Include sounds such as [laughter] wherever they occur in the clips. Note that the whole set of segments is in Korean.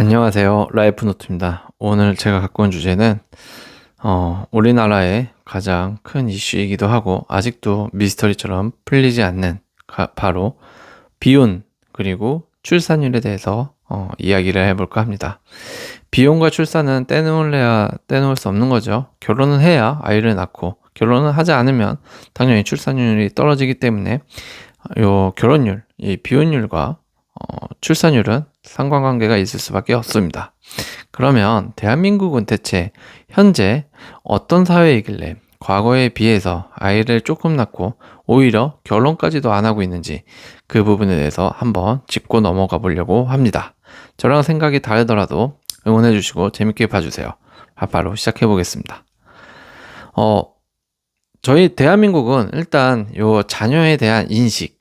안녕하세요. 라이프 노트입니다. 오늘 제가 갖고 온 주제는 어, 우리나라의 가장 큰 이슈이기도 하고 아직도 미스터리처럼 풀리지 않는 가, 바로 비혼 그리고 출산율에 대해서 어, 이야기를 해볼까 합니다. 비혼과 출산은 떼놓을래야 떼놓을 수 없는 거죠. 결혼은 해야 아이를 낳고 결혼을 하지 않으면 당연히 출산율이 떨어지기 때문에 요 결혼율, 이 비혼율과 어, 출산율은 상관관계가 있을 수밖에 없습니다. 그러면 대한민국은 대체 현재 어떤 사회이길래 과거에 비해서 아이를 조금 낳고 오히려 결혼까지도 안 하고 있는지 그 부분에 대해서 한번 짚고 넘어가 보려고 합니다. 저랑 생각이 다르더라도 응원해 주시고 재밌게 봐주세요. 바로 시작해 보겠습니다. 어, 저희 대한민국은 일단 요 자녀에 대한 인식,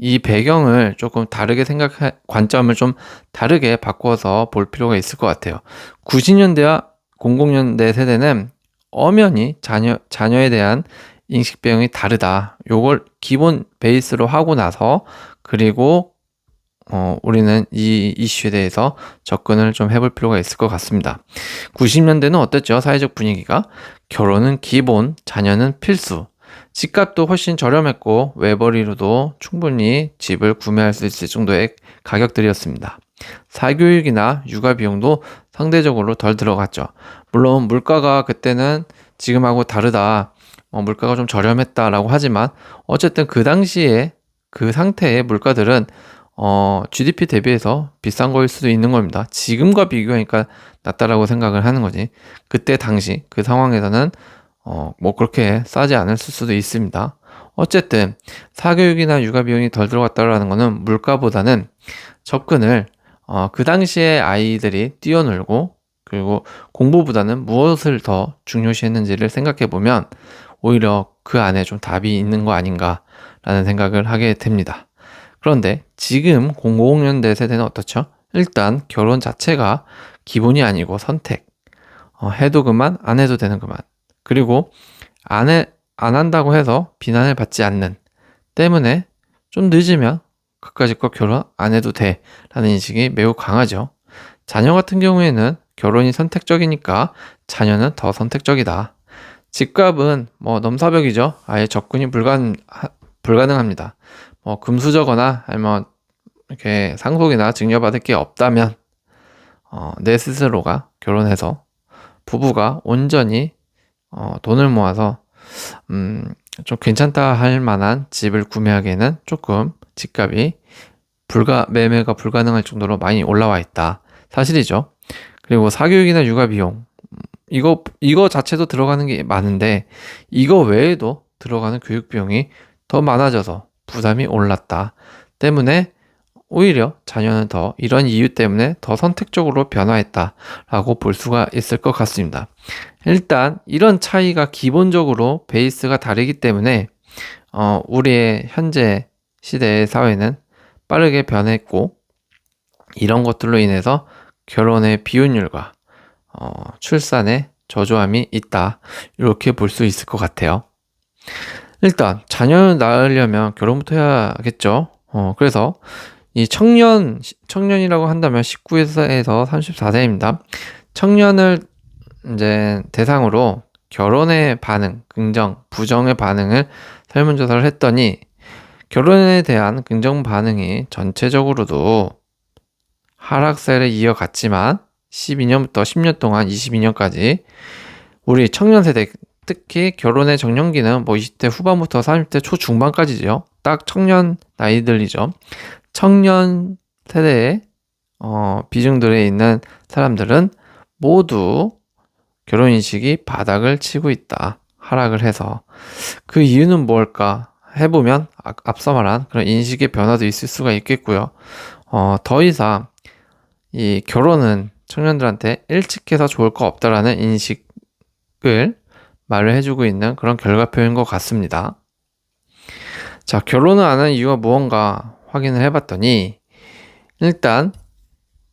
이 배경을 조금 다르게 생각, 관점을 좀 다르게 바꿔서 볼 필요가 있을 것 같아요. 90년대와 00년대 세대는 엄연히 자녀, 자녀에 대한 인식 배경이 다르다. 요걸 기본 베이스로 하고 나서 그리고 어, 우리는 이 이슈에 대해서 접근을 좀 해볼 필요가 있을 것 같습니다. 90년대는 어땠죠? 사회적 분위기가 결혼은 기본, 자녀는 필수. 집값도 훨씬 저렴했고 외벌이로도 충분히 집을 구매할 수 있을 정도의 가격들이었습니다. 사교육이나 육아 비용도 상대적으로 덜 들어갔죠. 물론 물가가 그때는 지금하고 다르다. 어, 물가가 좀 저렴했다라고 하지만 어쨌든 그 당시에 그 상태의 물가들은 어, GDP 대비해서 비싼 거일 수도 있는 겁니다. 지금과 비교하니까 낫다라고 생각을 하는 거지. 그때 당시 그 상황에서는 어, 뭐 그렇게 싸지 않을 수도 있습니다. 어쨌든 사교육이나 육아 비용이 덜 들어갔다라는 것은 물가보다는 접근을 어, 그 당시에 아이들이 뛰어놀고 그리고 공부보다는 무엇을 더 중요시했는지를 생각해 보면 오히려 그 안에 좀 답이 있는 거 아닌가라는 생각을 하게 됩니다. 그런데 지금 00년대 세대는 어떻죠? 일단 결혼 자체가 기본이 아니고 선택. 어, 해도 그만, 안 해도 되는 그만. 그리고 안, 해, 안 한다고 해서 비난을 받지 않는 때문에 좀 늦으면 그까짓 거 결혼 안 해도 돼 라는 인식이 매우 강하죠. 자녀 같은 경우에는 결혼이 선택적이니까 자녀는 더 선택적이다. 집값은 뭐 넘사벽이죠. 아예 접근이 불가능, 불가능합니다. 뭐 금수저거나 아니면 이렇게 상속이나 증여받을 게 없다면 어, 내 스스로가 결혼해서 부부가 온전히 어, 돈을 모아서 음, 좀 괜찮다 할 만한 집을 구매하기에는 조금 집값이 불가 매매가 불가능할 정도로 많이 올라와 있다. 사실이죠. 그리고 사교육이나 육아 비용 이거 이거 자체도 들어가는 게 많은데 이거 외에도 들어가는 교육 비용이 더 많아져서 부담이 올랐다. 때문에 오히려 자녀는 더 이런 이유 때문에 더 선택적으로 변화했다라고 볼 수가 있을 것 같습니다. 일단 이런 차이가 기본적으로 베이스가 다르기 때문에 어, 우리의 현재 시대의 사회는 빠르게 변했고 이런 것들로 인해서 결혼의 비혼율과 어, 출산의 저조함이 있다 이렇게 볼 수 있을 것 같아요. 일단 자녀를 낳으려면 결혼부터 해야겠죠. 어, 그래서 이 청년, 청년이라고 한다면 19세에서 34세입니다. 청년을 이제 대상으로 결혼의 반응, 긍정, 부정의 반응을 설문조사를 했더니 결혼에 대한 긍정 반응이 전체적으로도 하락세를 이어갔지만 12년부터 10년 동안 22년까지 우리 청년 세대 특히 결혼의 정년기는 뭐 20대 후반부터 30대 초중반까지죠. 딱 청년 나이들이죠. 청년 세대의 어, 비중들에 있는 사람들은 모두 결혼 인식이 바닥을 치고 있다. 하락을 해서 그 이유는 뭘까 해보면 아, 앞서 말한 그런 인식의 변화도 있을 수가 있겠고요. 어, 더 이상 이 결혼은 청년들한테 일찍 해서 좋을 거 없다라는 인식을 말을 해주고 있는 그런 결과표인 것 같습니다. 자, 결혼을 안 하는 이유가 무언가 확인을 해봤더니 일단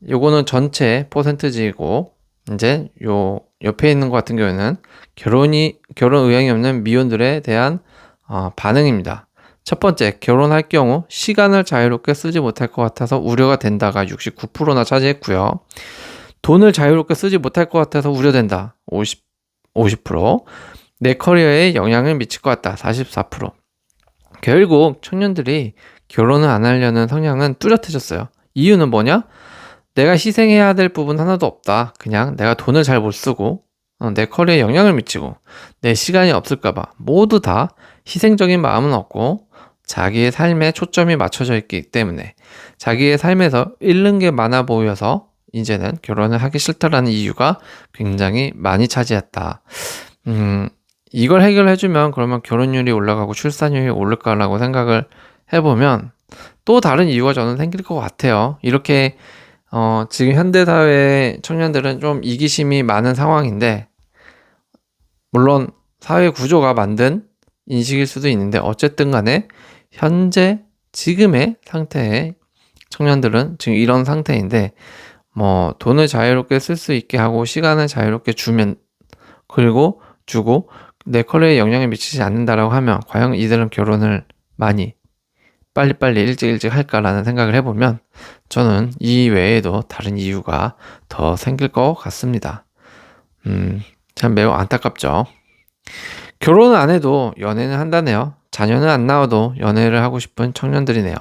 요거는 전체 퍼센트지고 이제 요 옆에 있는 것 같은 경우에는 결혼이 결혼 의향이 없는 미혼들에 대한 어, 반응입니다. 첫 번째, 결혼할 경우 시간을 자유롭게 쓰지 못할 것 같아서 우려가 된다가 69%나 차지했고요. 돈을 자유롭게 쓰지 못할 것 같아서 우려된다. 50, 50%. 내 커리어에 영향을 미칠 것 같다. 44%. 결국 청년들이 결혼을 안 하려는 성향은 뚜렷해졌어요. 이유는 뭐냐? 내가 희생해야 될 부분 하나도 없다. 그냥 내가 돈을 잘 못 쓰고 어, 내 커리어에 영향을 미치고 내 시간이 없을까봐 모두 다 희생적인 마음은 없고 자기의 삶에 초점이 맞춰져 있기 때문에 자기의 삶에서 잃는 게 많아 보여서 이제는 결혼을 하기 싫다라는 이유가 굉장히 많이 차지했다. 음, 이걸 해결해주면 그러면 결혼율이 올라가고 출산율이 오를까라고 생각을 해보면 또 다른 이유가 저는 생길 것 같아요. 이렇게 어, 지금 현대사회 청년들은 좀 이기심이 많은 상황인데, 물론 사회 구조가 만든 인식일 수도 있는데, 어쨌든 간에 현재 지금의 상태의 청년들은 지금 이런 상태인데, 뭐, 돈을 자유롭게 쓸 수 있게 하고, 시간을 자유롭게 주면, 그리고 주고, 내 커리어에 영향을 미치지 않는다라고 하면, 과연 이들은 결혼을 많이 빨리빨리 일찍 일찍 할까라는 생각을 해보면 저는 이 외에도 다른 이유가 더 생길 것 같습니다. 음, 참 매우 안타깝죠. 결혼은 안 해도 연애는 한다네요. 자녀는 안 나와도 연애를 하고 싶은 청년들이네요.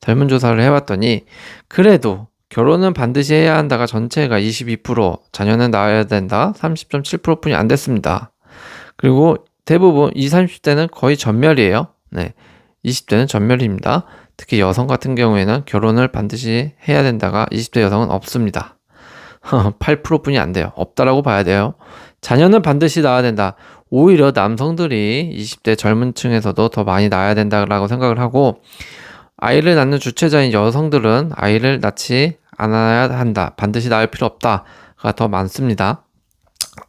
젊은 조사를 해봤더니 그래도 결혼은 반드시 해야 한다가 전체가 22%, 자녀는 낳아야 된다 30.7% 뿐이 안 됐습니다. 그리고 대부분 20, 30대는 거의 전멸이에요. 네. 20대는 전멸입니다. 특히 여성 같은 경우에는 결혼을 반드시 해야 된다가 20대 여성은 없습니다. [laughs] 8%뿐이 안 돼요. 없다라고 봐야 돼요. 자녀는 반드시 낳아야 된다. 오히려 남성들이 20대 젊은 층에서도 더 많이 낳아야 된다라고 생각을 하고 아이를 낳는 주체자인 여성들은 아이를 낳지 않아야 한다. 반드시 낳을 필요 없다가 더 많습니다.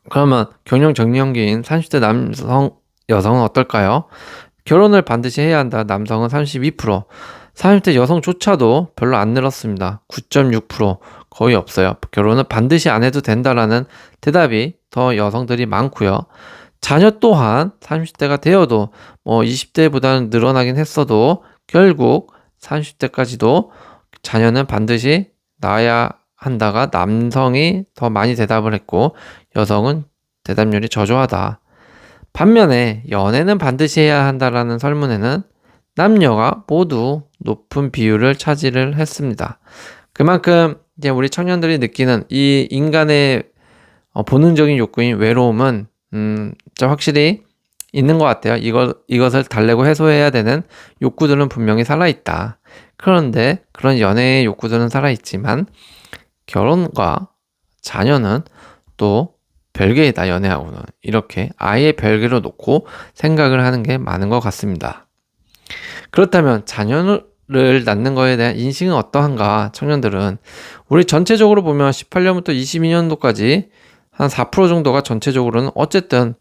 그러면 경영 정년기인 30대 남성 여성은 어떨까요? 결혼을 반드시 해야 한다. 남성은 32%. 30대 여성조차도 별로 안 늘었습니다. 9.6% 거의 없어요. 결혼은 반드시 안 해도 된다라는 대답이 더 여성들이 많고요. 자녀 또한 30대가 되어도 뭐 20대보다는 늘어나긴 했어도 결국 30대까지도 자녀는 반드시 낳아야 한다가 남성이 더 많이 대답을 했고 여성은 대답률이 저조하다. 반면에 연애는 반드시 해야 한다라는 설문에는 남녀가 모두 높은 비율을 차지를 했습니다. 그만큼 이제 우리 청년들이 느끼는 이 인간의 어, 본능적인 욕구인 외로움은 음, 좀 확실히 있는 것 같아요. 이것 이것을 달래고 해소해야 되는 욕구들은 분명히 살아 있다. 그런데 그런 연애의 욕구들은 살아 있지만 결혼과 자녀는 또 별개이다, 연애하고는. 이렇게 아예 별개로 놓고 생각을 하는 게 많은 것 같습니다. 그렇다면 자녀를 낳는 거에 대한 인식은 어떠한가? 청년들은 우리 전체적으로 보면 18년부터 22년도까지 한 4% 정도가 전체적으로는 어쨌든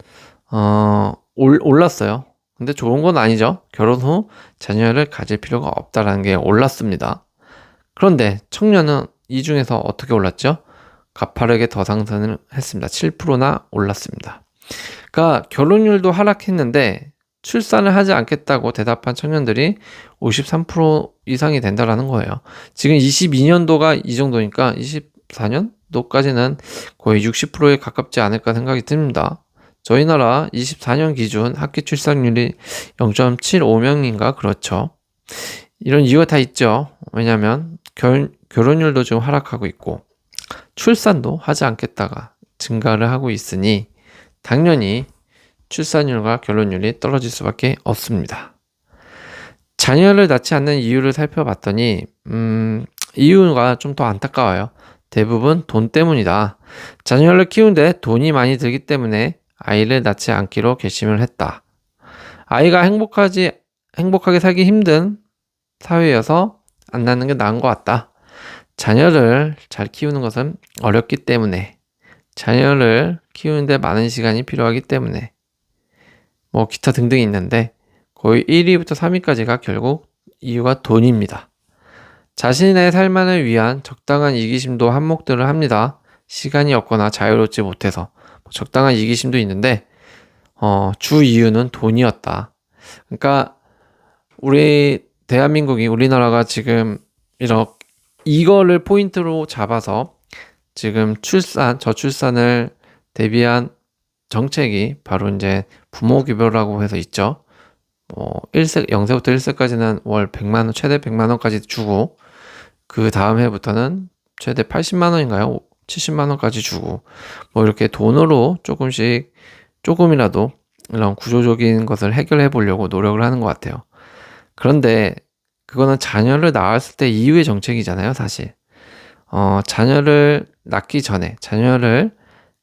어, 올, 올랐어요. 근데 좋은 건 아니죠. 결혼 후 자녀를 가질 필요가 없다라는 게 올랐습니다. 그런데 청년은 이 중에서 어떻게 올랐죠? 가파르게 더 상승을 했습니다. 7%나 올랐습니다. 그러니까 결혼율도 하락했는데 출산을 하지 않겠다고 대답한 청년들이 53% 이상이 된다라는 거예요. 지금 22년도가 이 정도니까 24년도까지는 거의 60%에 가깝지 않을까 생각이 듭니다. 저희 나라 24년 기준 학기 출산율이 0.75명인가 그렇죠. 이런 이유가 다 있죠. 왜냐하면 결, 결혼율도 지금 하락하고 있고 출산도 하지 않겠다가 증가를 하고 있으니 당연히 출산율과 결혼율이 떨어질 수밖에 없습니다. 자녀를 낳지 않는 이유를 살펴봤더니, 음, 이유가 좀 더 안타까워요. 대부분 돈 때문이다. 자녀를 키우는데 돈이 많이 들기 때문에 아이를 낳지 않기로 결심을 했다. 아이가 행복하지, 행복하게 살기 힘든 사회여서 안 낳는 게 나은 것 같다. 자녀를 잘 키우는 것은 어렵기 때문에 자녀를 키우는데 많은 시간이 필요하기 때문에 뭐 기타 등등이 있는데 거의 1위부터 3위까지가 결국 이유가 돈입니다. 자신의 삶만을 위한 적당한 이기심도 한몫들을 합니다. 시간이 없거나 자유롭지 못해서 뭐 적당한 이기심도 있는데 어, 주 이유는 돈이었다. 그러니까 우리 대한민국이 우리나라가 지금 이렇게 이거를 포인트로 잡아서 지금 출산 저출산을 대비한 정책이 바로 이제 부모급여라고 해서 있죠. 뭐 1세 0세부터 1세까지는 월 100만 원 최대 100만 원까지 주고 그 다음 해부터는 최대 80만 원인가요? 70만 원까지 주고 뭐 이렇게 돈으로 조금씩 조금이라도 이런 구조적인 것을 해결해 보려고 노력을 하는 것 같아요. 그런데 그거는 자녀를 낳았을 때 이후의 정책이잖아요, 사실. 어, 자녀를 낳기 전에, 자녀를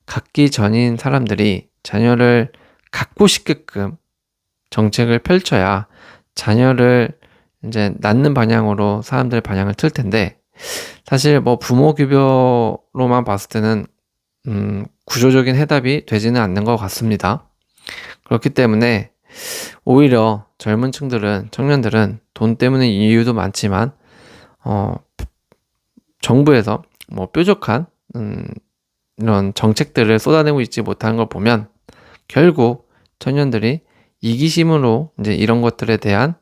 갖기 전인 사람들이 자녀를 갖고 싶게끔 정책을 펼쳐야 자녀를 이제 낳는 방향으로 사람들 방향을 틀 텐데, 사실 뭐 부모 급여로만 봤을 때는 음, 구조적인 해답이 되지는 않는 것 같습니다. 그렇기 때문에 오히려 젊은 층들은 청년들은 돈 때문에 이유도 많지만 어, 정부에서 뭐 뾰족한 음, 이런 정책들을 쏟아내고 있지 못한 걸 보면 결국 청년들이 이기심으로 이제 이런 것들에 대한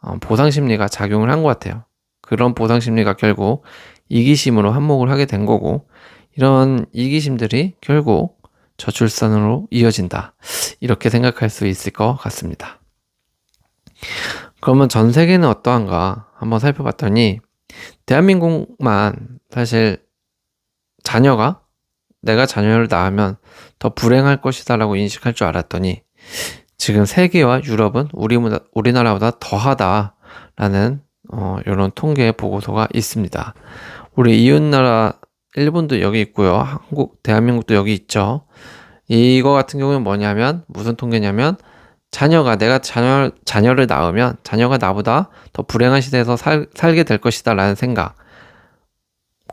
어, 보상 심리가 작용을 한 것 같아요. 그런 보상 심리가 결국 이기심으로 한몫을 하게 된 거고 이런 이기심들이 결국 저출산으로 이어진다. 이렇게 생각할 수 있을 것 같습니다. 그러면 전 세계는 어떠한가 한번 살펴봤더니 대한민국만 사실 자녀가 내가 자녀를 낳으면 더 불행할 것이다라고 인식할 줄 알았더니 지금 세계와 유럽은 우리 우리나라보다 더하다라는 어, 이런 통계 보고서가 있습니다. 우리 이웃 나라 일본도 여기 있고요. 한국, 대한민국도 여기 있죠. 이거 같은 경우는 뭐냐면 무슨 통계냐면 자녀가 내가 자녀 자녀를 낳으면 자녀가 나보다 더 불행한 시대에서 살, 살게 될 것이다라는 생각.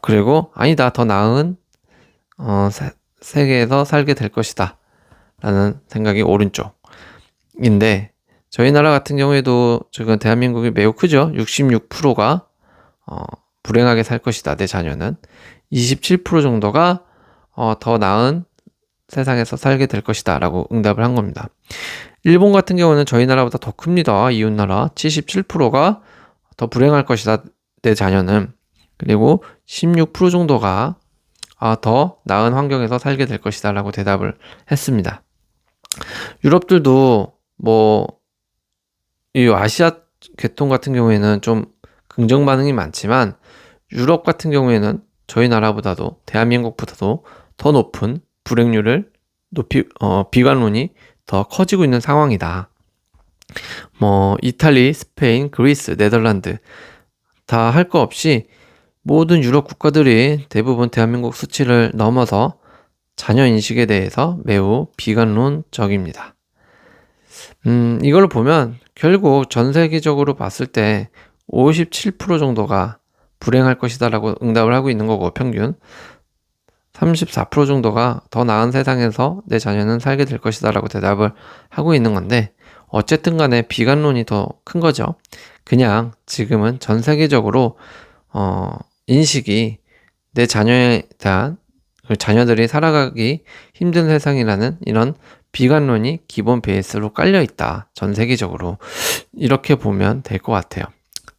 그리고 아니다 더 나은 어, 세, 세계에서 살게 될 것이다라는 생각이 오른쪽인데 저희 나라 같은 경우에도 지금 대한민국이 매우 크죠. 66%가 어, 불행하게 살 것이다. 내 자녀는 27% 정도가 어, 더 나은 세상에서 살게 될 것이다. 라고 응답을 한 겁니다. 일본 같은 경우는 저희 나라보다 더 큽니다. 이웃 나라 77%가 더 불행할 것이다. 내 자녀는 그리고 16% 정도가 아, 더 나은 환경에서 살게 될 것이다. 라고 대답을 했습니다. 유럽들도 뭐, 이 아시아 계통 같은 경우에는 좀 긍정 반응이 많지만 유럽 같은 경우에는 저희 나라보다도 대한민국보다도 더 높은 불행률을 높이 어, 비관론이 더 커지고 있는 상황이다. 뭐 이탈리, 스페인, 그리스, 네덜란드 다 할 거 없이 모든 유럽 국가들이 대부분 대한민국 수치를 넘어서 자녀 인식에 대해서 매우 비관론적입니다. 음, 이걸 보면 결국 전 세계적으로 봤을 때 57% 정도가 불행할 것이다라고 응답을 하고 있는 거고 평균 34% 정도가 더 나은 세상에서 내 자녀는 살게 될 것이다라고 대답을 하고 있는 건데 어쨌든 간에 비관론이 더 큰 거죠. 그냥 지금은 전 세계적으로 어 인식이 내 자녀에 대한 그 자녀들이 살아가기 힘든 세상이라는 이런 비관론이 기본 베이스로 깔려 있다. 전 세계적으로. 이렇게 보면 될 것 같아요.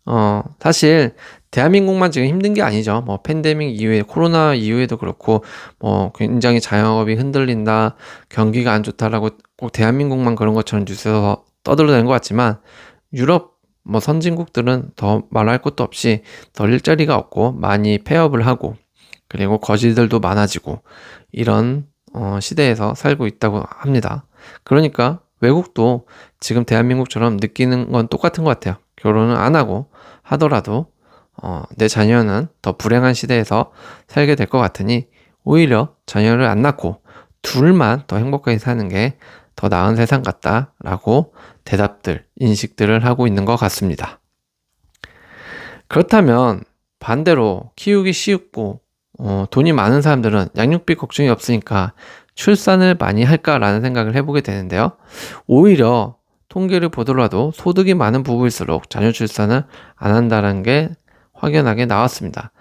어, 사실 대한민국만 지금 힘든 게 아니죠. 뭐 팬데믹 이후에 코로나 이후에도 그렇고 뭐 굉장히 자영업이 흔들린다, 경기가 안 좋다라고 꼭 대한민국만 그런 것처럼 뉴스에서 떠들어대는 것 같지만 유럽 뭐 선진국들은 더 말할 것도 없이 더 일자리가 없고 많이 폐업을 하고 그리고 거지들도 많아지고 이런 어, 시대에서 살고 있다고 합니다. 그러니까 외국도 지금 대한민국처럼 느끼는 건 똑같은 것 같아요. 결혼을 안 하고 하더라도 어, 내 자녀는 더 불행한 시대에서 살게 될 것 같으니 오히려 자녀를 안 낳고 둘만 더 행복하게 사는 게 더 나은 세상 같다라고 대답들, 인식들을 하고 있는 것 같습니다. 그렇다면 반대로 키우기 쉽고 어, 돈이 많은 사람들은 양육비 걱정이 없으니까 출산을 많이 할까라는 생각을 해보게 되는데요. 오히려 통계를 보더라도 소득이 많은 부부일수록 자녀 출산을 안 한다는 게 확연하게 나왔습니다.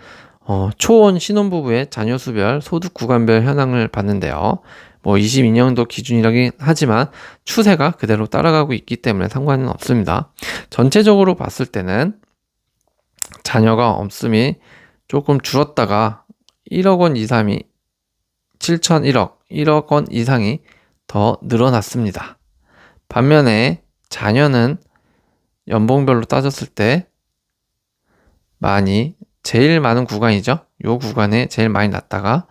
어, 초원 신혼부부의 자녀 수별 소득 구간별 현황을 봤는데요. 뭐 22년도 기준이라긴 하지만 추세가 그대로 따라가고 있기 때문에 상관은 없습니다. 전체적으로 봤을 때는 자녀가 없음이 조금 줄었다가 1억 원 이상이 7천일억 1억 원 이상이 더 늘어났습니다. 반면에 자녀는 연봉별로 따졌을 때 많이 제일 많은 구간이죠. 요 구간에 제일 많이 났다가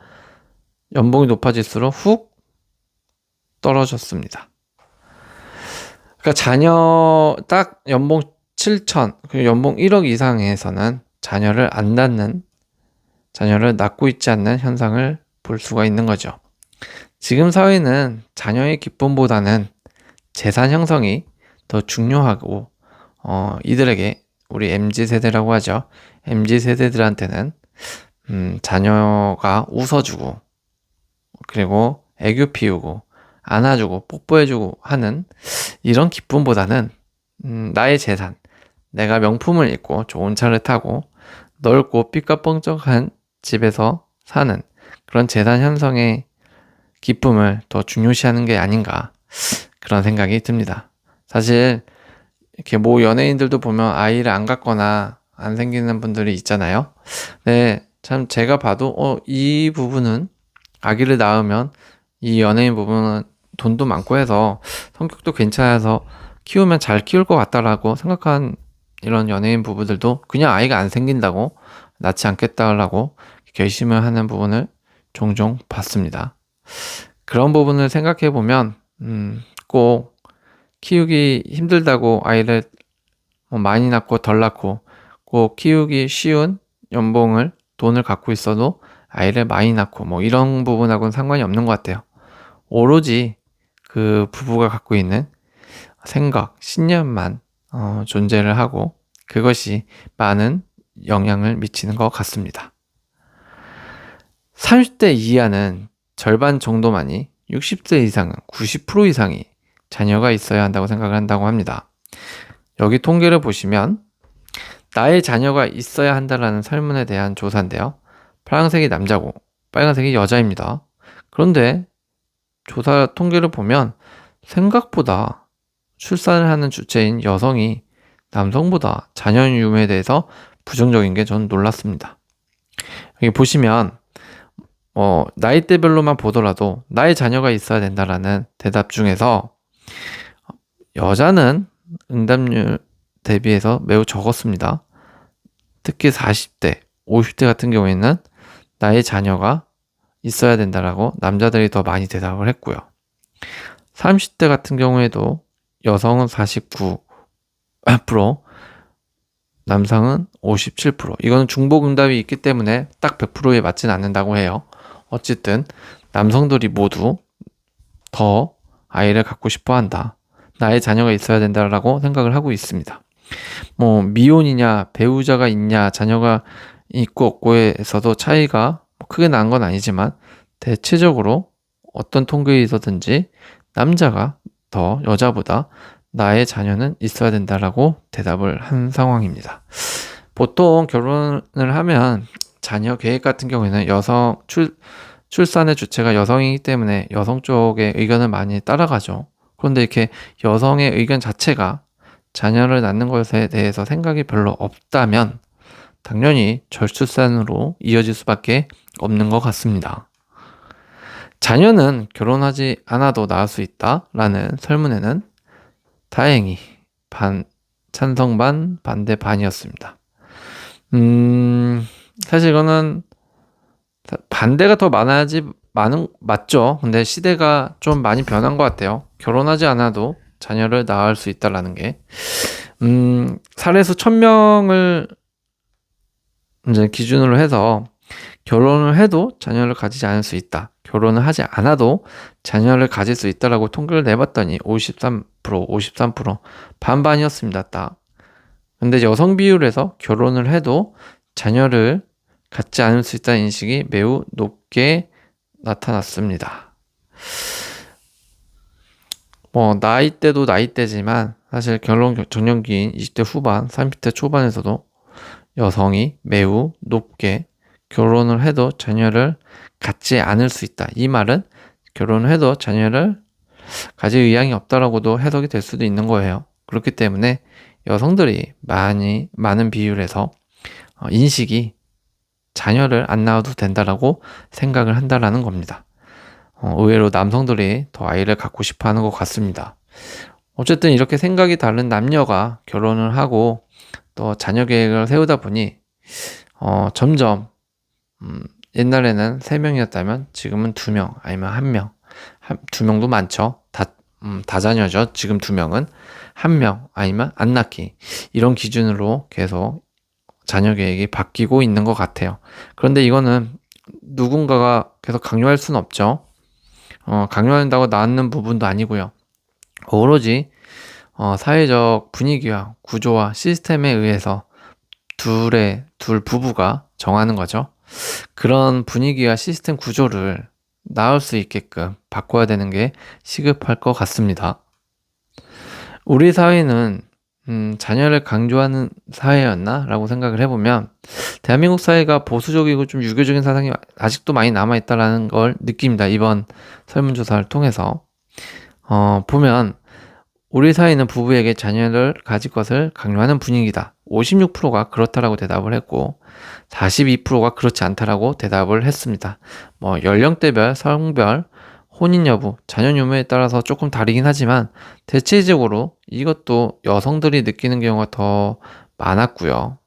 연봉이 높아질수록 훅 떨어졌습니다. 그러니까 자녀 딱 연봉 7천, 그 연봉 1억 이상에서는 자녀를 안 낳는, 자녀를 낳고 있지 않는 현상을 볼 수가 있는 거죠. 지금 사회는 자녀의 기쁨보다는 재산 형성이 더 중요하고, 어, 이들에게 우리 MZ 세대라고 하죠. MZ 세대들한테는 음, 자녀가 웃어주고 그리고 애교 피우고 안아주고 뽀뽀해주고 하는 이런 기쁨보다는 음, 나의 재산, 내가 명품을 입고 좋은 차를 타고 넓고 삐까뻥쩍한 집에서 사는 그런 재산 형성의 기쁨을 더 중요시하는 게 아닌가 그런 생각이 듭니다. 사실 이렇게 모 연예인들도 보면 아이를 안 갖거나 안 생기는 분들이 있잖아요. 네, 참 제가 봐도 어, 이 부분은 아기를 낳으면 이 연예인 부분은 돈도 많고 해서 성격도 괜찮아서 키우면 잘 키울 것 같다라고 생각한 이런 연예인 부부들도 그냥 아이가 안 생긴다고 낳지 않겠다라고 결심을 하는 부분을 종종 봤습니다. 그런 부분을 생각해 보면 음, 꼭 키우기 힘들다고 아이를 뭐 많이 낳고 덜 낳고 꼭 키우기 쉬운 연봉을 돈을 갖고 있어도 아이를 많이 낳고 뭐 이런 부분하고는 상관이 없는 것 같아요. 오로지 그 부부가 갖고 있는 생각, 신념만 어, 존재를 하고 그것이 많은 영향을 미치는 것 같습니다. 30대 이하는 절반 정도만이 60세 이상은 90% 이상이 자녀가 있어야 한다고 생각을 한다고 합니다. 여기 통계를 보시면 나의 자녀가 있어야 한다라는 설문에 대한 조사인데요. 파란색이 남자고 빨간색이 여자입니다. 그런데 조사 통계를 보면 생각보다 출산을 하는 주체인 여성이 남성보다 자녀 유무에 대해서 부정적인 게 저는 놀랐습니다. 여기 보시면 어, 나이대별로만 보더라도 나의 자녀가 있어야 된다라는 대답 중에서 여자는 응답률 대비해서 매우 적었습니다. 특히 40대, 50대 같은 경우에는 나의 자녀가 있어야 된다라고 남자들이 더 많이 대답을 했고요. 30대 같은 경우에도 여성은 49%, 남성은 57%. 이거는 중복 응답이 있기 때문에 딱 100%에 맞진 않는다고 해요. 어쨌든 남성들이 모두 더 아이를 갖고 싶어 한다. 나의 자녀가 있어야 된다라고 생각을 하고 있습니다. 뭐 미혼이냐 배우자가 있냐 자녀가 있고 없고에서도 차이가 뭐 크게 난 건 아니지만 대체적으로 어떤 통계에 있었든지 남자가 더 여자보다 나의 자녀는 있어야 된다라고 대답을 한 상황입니다. 보통 결혼을 하면 자녀 계획 같은 경우에는 여성 출, 출산의 주체가 여성이기 때문에 여성 쪽의 의견을 많이 따라가죠. 그런데 이렇게 여성의 의견 자체가 자녀를 낳는 것에 대해서 생각이 별로 없다면 당연히 절출산으로 이어질 수밖에 없는 것 같습니다. 자녀는 결혼하지 않아도 낳을 수 있다라는 설문에는 다행히 반, 찬성 반, 반대 반이었습니다. 음, 사실 이거는 반대가 더 많아야지 많은, 맞죠. 근데 시대가 좀 많이 변한 것 같아요. 결혼하지 않아도 자녀를 낳을 수 있다라는 게. 음, 사례수 1000명을 이제 기준으로 해서 결혼을 해도 자녀를 가지지 않을 수 있다. 결혼을 하지 않아도 자녀를 가질 수 있다라고 통계를 내봤더니 53%, 53% 반반이었습니다. 딱. 근데 여성 비율에서 결혼을 해도 자녀를 갖지 않을 수 있다는 인식이 매우 높게 나타났습니다. 뭐 나이대도 나이대지만 사실 결혼 정년기인 20대 후반, 30대 초반에서도 여성이 매우 높게 결혼을 해도 자녀를 갖지 않을 수 있다. 이 말은 결혼을 해도 자녀를 가질 의향이 없다라고도 해석이 될 수도 있는 거예요. 그렇기 때문에 여성들이 많이 많은 비율에서 어, 인식이 자녀를 안 낳아도 된다라고 생각을 한다라는 겁니다. 어, 의외로 남성들이 더 아이를 갖고 싶어 하는 것 같습니다. 어쨌든 이렇게 생각이 다른 남녀가 결혼을 하고 또 자녀 계획을 세우다 보니 어, 점점 음, 옛날에는 3명이었다면 지금은 2명 아니면 1명 한, 2명도 많죠. 다, 음, 다자녀죠. 지금 2명은 1명 아니면 안 낳기 이런 기준으로 계속 자녀 계획이 바뀌고 있는 것 같아요. 그런데 이거는 누군가가 계속 강요할 수는 없죠. 어, 강요한다고 낳는 부분도 아니고요. 오로지 어, 사회적 분위기와 구조와 시스템에 의해서 둘의 둘 부부가 정하는 거죠. 그런 분위기와 시스템 구조를 나을 수 있게끔 바꿔야 되는 게 시급할 것 같습니다. 우리 사회는 음, 자녀를 강조하는 사회였나? 라고 생각을 해보면, 대한민국 사회가 보수적이고 좀 유교적인 사상이 아직도 많이 남아있다라는 걸 느낍니다. 이번 설문조사를 통해서. 어, 보면, 우리 사회는 부부에게 자녀를 가질 것을 강요하는 분위기다. 56%가 그렇다라고 대답을 했고, 42%가 그렇지 않다라고 대답을 했습니다. 뭐, 연령대별, 성별, 혼인 여부, 자녀 유무에 따라서 조금 다르긴 하지만 대체적으로 이것도 여성들이 느끼는 경우가 더 많았고요.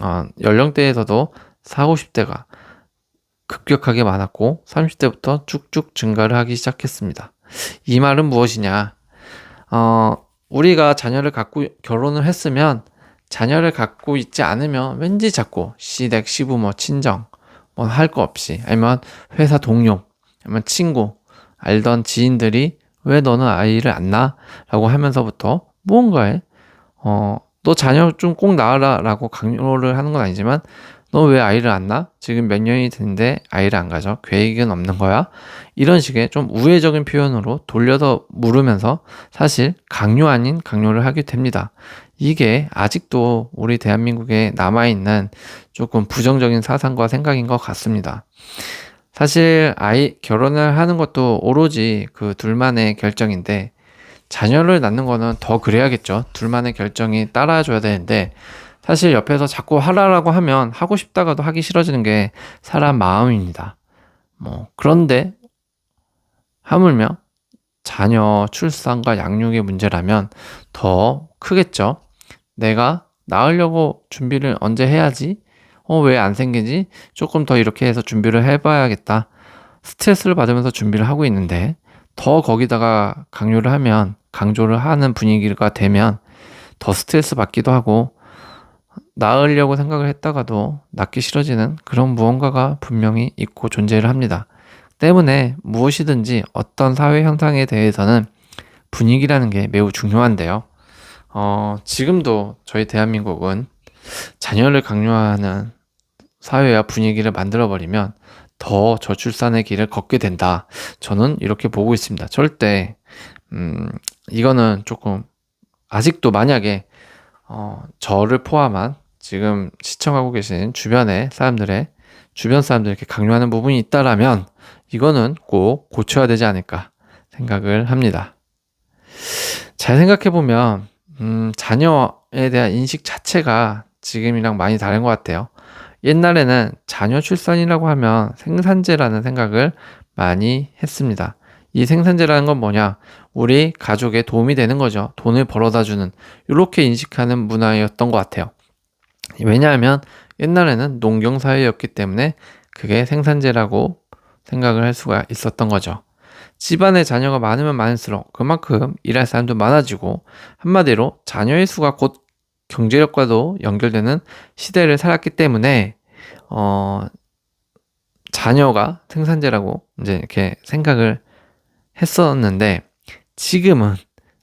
어, 연령대에서도 4, 50대가 급격하게 많았고 30대부터 쭉쭉 증가를 하기 시작했습니다. 이 말은 무엇이냐? 어, 우리가 자녀를 갖고 결혼을 했으면 자녀를 갖고 있지 않으면 왠지 자꾸 시댁, 시부모, 친정 뭐 할 거 없이 아니면 회사 동료, 아니면 친구 알던 지인들이 왜 너는 아이를 안 낳아? 라고 하면서부터 무언가에 어, 너 자녀 좀 꼭 낳아라 라고 강요를 하는 건 아니지만 너 왜 아이를 안 낳아? 지금 몇 년이 됐는데 아이를 안 가져? 계획은 없는 거야? 이런 식의 좀 우회적인 표현으로 돌려서 물으면서 사실 강요 아닌 강요를 하게 됩니다. 이게 아직도 우리 대한민국에 남아있는 조금 부정적인 사상과 생각인 것 같습니다. 사실 아이 결혼을 하는 것도 오로지 그 둘만의 결정인데 자녀를 낳는 거는 더 그래야겠죠. 둘만의 결정이 따라줘야 되는데 사실 옆에서 자꾸 하라라고 하면 하고 싶다가도 하기 싫어지는 게 사람 마음입니다. 뭐 그런데 하물며 자녀 출산과 양육의 문제라면 더 크겠죠. 내가 낳으려고 준비를 언제 해야지? 어, 왜 안 생기지? 조금 더 이렇게 해서 준비를 해봐야겠다. 스트레스를 받으면서 준비를 하고 있는데, 더 거기다가 강요를 하면, 강조를 하는 분위기가 되면, 더 스트레스 받기도 하고, 낳으려고 생각을 했다가도 낳기 싫어지는 그런 무언가가 분명히 있고 존재를 합니다. 때문에 무엇이든지 어떤 사회 현상에 대해서는 분위기라는 게 매우 중요한데요. 어, 지금도 저희 대한민국은 자녀를 강요하는 사회와 분위기를 만들어버리면 더 저출산의 길을 걷게 된다. 저는 이렇게 보고 있습니다. 절대, 음, 이거는 조금, 아직도 만약에, 어, 저를 포함한 지금 시청하고 계신 주변의 사람들의, 주변 사람들 이렇게 강요하는 부분이 있다라면, 이거는 꼭 고쳐야 되지 않을까 생각을 합니다. 잘 생각해보면, 음, 자녀에 대한 인식 자체가 지금이랑 많이 다른 것 같아요. 옛날에는 자녀 출산이라고 하면 생산제라는 생각을 많이 했습니다. 이 생산제라는 건 뭐냐? 우리 가족에 도움이 되는 거죠. 돈을 벌어다 주는. 이렇게 인식하는 문화였던 것 같아요. 왜냐하면 옛날에는 농경사회였기 때문에 그게 생산제라고 생각을 할 수가 있었던 거죠. 집안에 자녀가 많으면 많을수록 그만큼 일할 사람도 많아지고 한마디로 자녀의 수가 곧 경제력과도 연결되는 시대를 살았기 때문에 어 자녀가 생산제라고 이제 이렇게 생각을 했었는데 지금은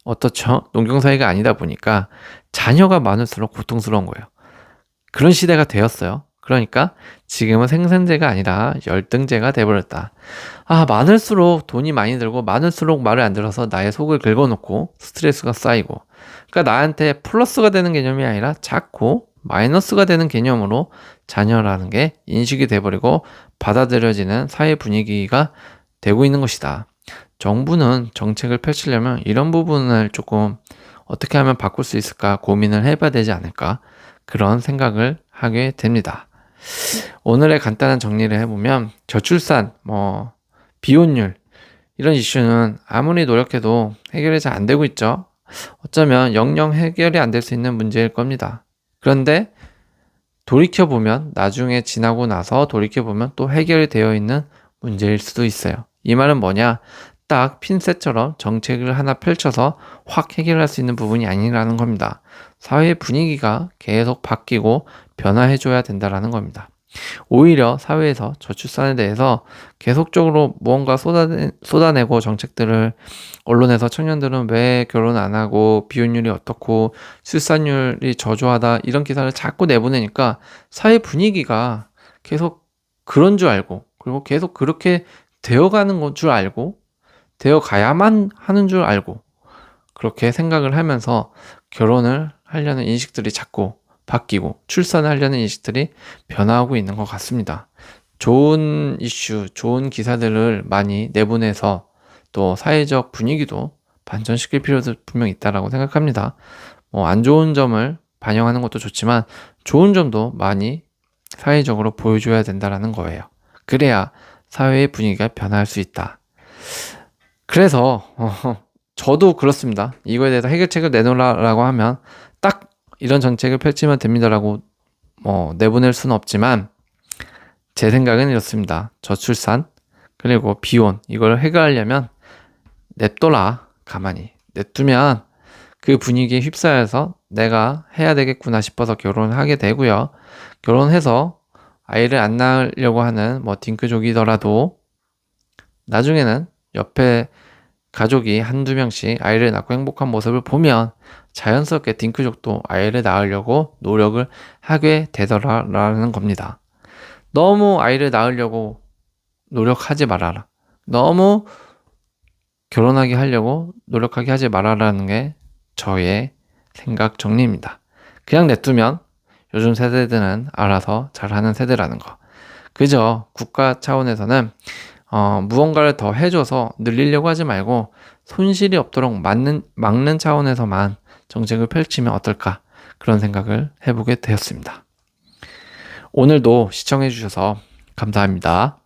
어떻죠? 농경 사회가 아니다 보니까 자녀가 많을수록 고통스러운 거예요. 그런 시대가 되었어요. 그러니까 지금은 생산제가 아니라 열등제가 돼버렸다. 아, 많을수록 돈이 많이 들고 많을수록 말을 안 들어서 나의 속을 긁어놓고 스트레스가 쌓이고 그러니까 나한테 플러스가 되는 개념이 아니라 자꾸 마이너스가 되는 개념으로 자녀라는 게 인식이 돼버리고 받아들여지는 사회 분위기가 되고 있는 것이다. 정부는 정책을 펼치려면 이런 부분을 조금 어떻게 하면 바꿀 수 있을까 고민을 해봐야 되지 않을까 그런 생각을 하게 됩니다. 오늘의 간단한 정리를 해보면 저출산, 뭐 비혼율 이런 이슈는 아무리 노력해도 해결이 잘 안 되고 있죠. 어쩌면 영영 해결이 안 될 수 있는 문제일 겁니다. 그런데 돌이켜보면 나중에 지나고 나서 돌이켜보면 또 해결이 되어 있는 문제일 수도 있어요. 이 말은 뭐냐? 딱 핀셋처럼 정책을 하나 펼쳐서 확 해결할 수 있는 부분이 아니라는 겁니다. 사회의 분위기가 계속 바뀌고 변화해줘야 된다라는 겁니다. 오히려 사회에서 저출산에 대해서 계속적으로 무언가 쏟아내, 쏟아내고 정책들을 언론에서 청년들은 왜 결혼 안 하고 비혼율이 어떻고 출산율이 저조하다 이런 기사를 자꾸 내보내니까 사회 분위기가 계속 그런 줄 알고 그리고 계속 그렇게 되어가는 건 줄 알고 되어 가야만 하는 줄 알고 그렇게 생각을 하면서 결혼을 하려는 인식들이 자꾸 바뀌고 출산을 하려는 인식들이 변화하고 있는 것 같습니다. 좋은 이슈, 좋은 기사들을 많이 내보내서 또 사회적 분위기도 반전시킬 필요도 분명 있다라고 생각합니다. 뭐 안 좋은 점을 반영하는 것도 좋지만 좋은 점도 많이 사회적으로 보여줘야 된다라는 거예요. 그래야 사회의 분위기가 변할 수 있다. 그래서 어, 저도 그렇습니다. 이거에 대해서 해결책을 내놓으라고 하면 딱 이런 정책을 펼치면 됩니다라고 뭐 내보낼 수는 없지만 제 생각은 이렇습니다. 저출산 그리고 비혼 이걸 해결하려면 냅둬라 가만히 냅두면 그 분위기에 휩싸여서 내가 해야 되겠구나 싶어서 결혼을 하게 되고요. 결혼해서 아이를 안 낳으려고 하는 뭐 딩크족이더라도 나중에는 옆에 가족이 한두 명씩 아이를 낳고 행복한 모습을 보면 자연스럽게 딩크족도 아이를 낳으려고 노력을 하게 되더라라는 겁니다. 너무 아이를 낳으려고 노력하지 말아라. 너무 결혼하게 하려고 노력하게 하지 말아라는 게 저의 생각 정리입니다. 그냥 냅두면 요즘 세대들은 알아서 잘하는 세대라는 거. 그저 국가 차원에서는 어, 무언가를 더 해줘서 늘리려고 하지 말고 손실이 없도록 막는, 막는 차원에서만 정책을 펼치면 어떨까 그런 생각을 해보게 되었습니다. 오늘도 시청해주셔서 감사합니다.